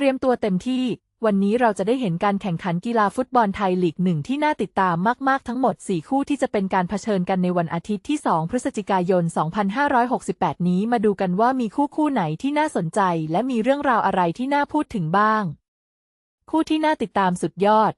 เตรียมตัวเต็มที่ วันนี้เราจะได้เห็นการแข่งขันกีฬาฟุตบอลไทยลีกหนึ่งที่น่าติดตามมาก ๆ ทั้งหมด 4 คู่ที่จะเป็นการเผชิญกันในวันอาทิตย์ที่ 2 พฤศจิกายน 2568 นี้มาดูกันว่ามีคู่คู่ไหนที่น่าสนใจ และมีเรื่องราวอะไรที่น่าพูดถึงบ้าง คู่ที่น่าติดตามสุดยอด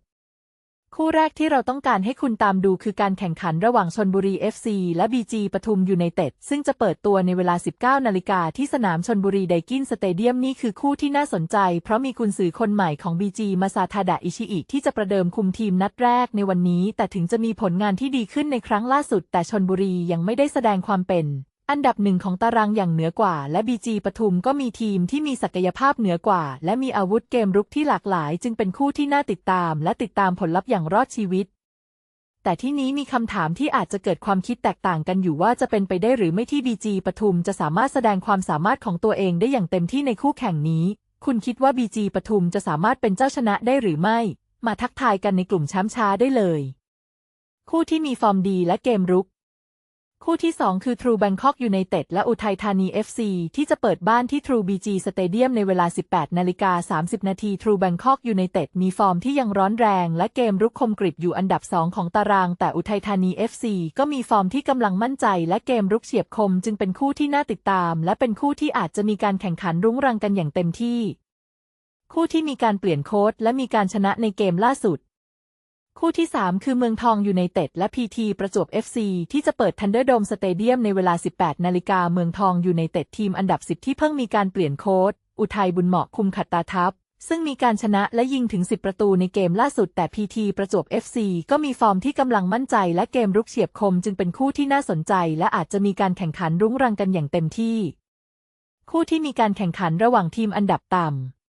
คู่แรกที่เราต้องการให้คุณตามดูคือการแข่งขันระหว่างชนบุรี FC และ BG ปทุมยูไนเต็ด ซึ่งจะเปิดตัวในเวลา 19 นาฬิกาที่สนามชนบุรีไดกินสเตเดียมนี่คือคู่ที่น่าสนใจ เพราะมีกุนซือคนใหม่ของ BG มาซาทาดะอิชิอิที่จะประเดิมคุมทีมนัดแรกในวันนี้ แต่ถึงจะมีผลงานที่ดีขึ้นในครั้งล่าสุด แต่ชนบุรียังไม่ได้แสดงความเป็น อันดับหนึ่งของตารางอย่างเหนือกว่า และบีจีปทุมก็มีทีมที่มีศักยภาพเหนือกว่า และมีอาวุธเกมรุกที่หลากหลาย จึงเป็นคู่ที่น่าติดตาม และติดตามผลลัพธ์อย่างรอดชีวิต แต่ที่นี้มีคำถามที่อาจจะเกิดความคิดแตกต่างกันอยู่ว่าจะเป็นไปได้หรือไม่ที่บีจีปทุมจะสามารถแสดงความสามารถของตัวเองได้อย่างเต็มที่ในคู่แข่งนี้ คุณคิดว่าบีจีปทุมจะสามารถเป็นเจ้าชนะได้หรือไม่ มาทักทายกันในกลุ่มชมป์ช้าได้เลย คู่ที่มีฟอร์มดีและเกมรุก คู่ที่ 2 คือ True Bangkok United และอุทัยธานี FC ที่จะเปิดบ้านที่ True BG Stadium ในเวลา 18 นาฬิกา 30 นาที True Bangkok United มีฟอร์มที่ยังร้อนแรงและเกมรุกคมกริบอยู่อันดับ 2 ของตาราง แต่อุทัยธานี FC ก็มีฟอร์มที่กำลังมั่นใจและเกมรุกเฉียบคมจึงเป็นคู่ที่น่าติดตาม และเป็นคู่ที่อาจจะมีการแข่งขันรุ้งรังกันอย่างเต็มที่ คู่ที่มีการเปลี่ยนโค้ชและมีการชนะในเกมล่าสุด คู่ที่ 3 คือเมืองทองยูไนเต็ดและพีทีประจวบ FC ที่จะเปิดทันเดอร์โดมสเตเดียมในเวลา 18 นาฬิกาเมืองทองยูไนเต็ดทีมอันดับ 10 ที่เพิ่งมีการเปลี่ยนโค้ชอุทัยบุญเหมาะคุมขัดตาทัพ ซึ่งมีการชนะและยิงถึง 10 ประตูในเกมล่าสุดแต่พีทีประจวบ FC ก็มีฟอร์มที่กำลังมั่นใจและเกมรุกเฉียบคมจึงเป็นคู่ที่น่าสนใจ และอาจจะมีการแข่งขันรุ้งรังกันอย่างเต็มที่ คู่ที่มีการแข่งขันระหว่างทีมอันดับต่ำ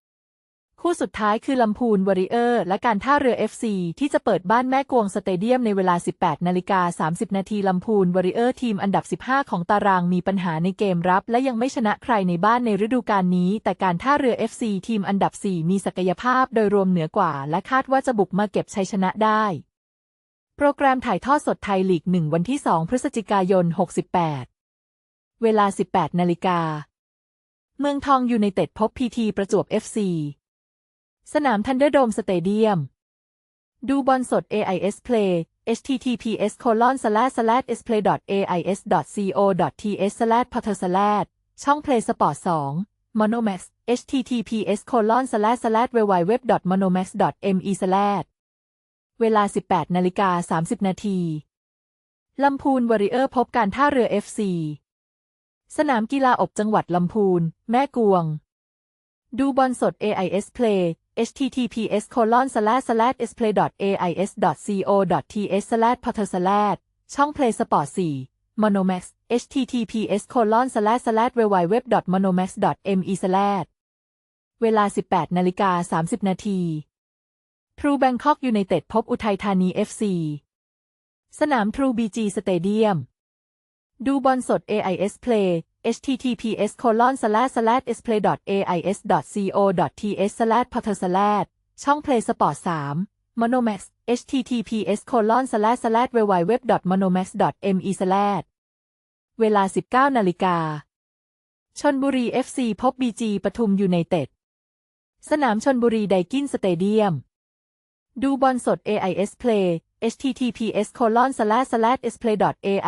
คู่สุดท้ายคือลำพูนวอริเออร์และการท่าเรือ FC ที่จะเปิดบ้านแม่กวงสเตเดียมในเวลา 18 นาฬิกา 30 นาทีลำพูนวอริเออร์ทีมอันดับ 15 ของตารางมีปัญหาในเกมรับ และยังไม่ชนะใครในบ้านในฤดูกาลนี้ แต่การท่าเรือ FC ทีมอันดับ 4 มีศักยภาพโดยรวมเหนือกว่า และคาดว่าจะบุกมาเก็บชัยชนะได้ โปรแกรมถ่ายทอดสดไทยลีก 1 วันที่ 2 พฤศจิกายน 68 เวลา 18 นาฬิกาเมืองทองยูไนเต็ดพบพีทีประจวบ FC สนามทันเดอร์โดมสเตเดียม ดูบอลสด AIS Play https colon slash slash splay ais co th slash p o t e r slash ช่อง Play Sport 2 Monomax https colon slash slash www monomax me slash เวลา 18 นาฬิกา 30 นาทีลำพูนวอริเออร์พบการท่าเรือ FC สนามกีฬาอบจังหวัดลำพูน แม่กวง ดูบอลสด AIS Play https colon slash slash splay ais co th slash p o t e r slash ช่อง Play Sport 4 Monomax https colon slash slash www monomax me slash เวลา 18นาฬิกา30 นาที True Bangkok United พบอุทัยธานี FC สนาม True BG Stadium ดูบอลสด AIS Play https colon slash slash splay ais co th slash p o t e r slash ช่อง Play Sport 3 Monomax https colon slash slash www monomax me slash เวลา 19 นาฬิกา ชนบุรี FC พบ BG ปทุมยูไนเต็ด สนามชนบุรีไดกินสเตเดียม ดูบอลสด AIS Play https colon slash slash splay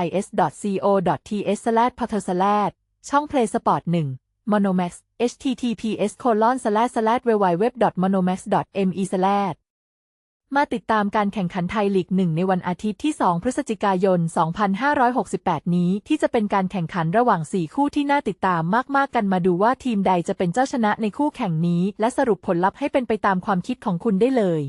ais co th slash p o t e r slash ช่อง Play Sport 1 Monomax https colon slash slash www monomax me slash มาติดตามการแข่งขันไทยลีกหนึ่งในวันอาทิตย์ที่ 2 พฤศจิกายน 2568 นี้ ที่จะเป็นการแข่งขันระหว่าง 4 คู่ที่น่าติดตามมาก ๆ กันมาดูว่าทีมใดจะเป็นเจ้าชนะในคู่แข่งนี้ และสรุปผลลัพธ์ให้เป็นไปตามความคิดของคุณได้เลย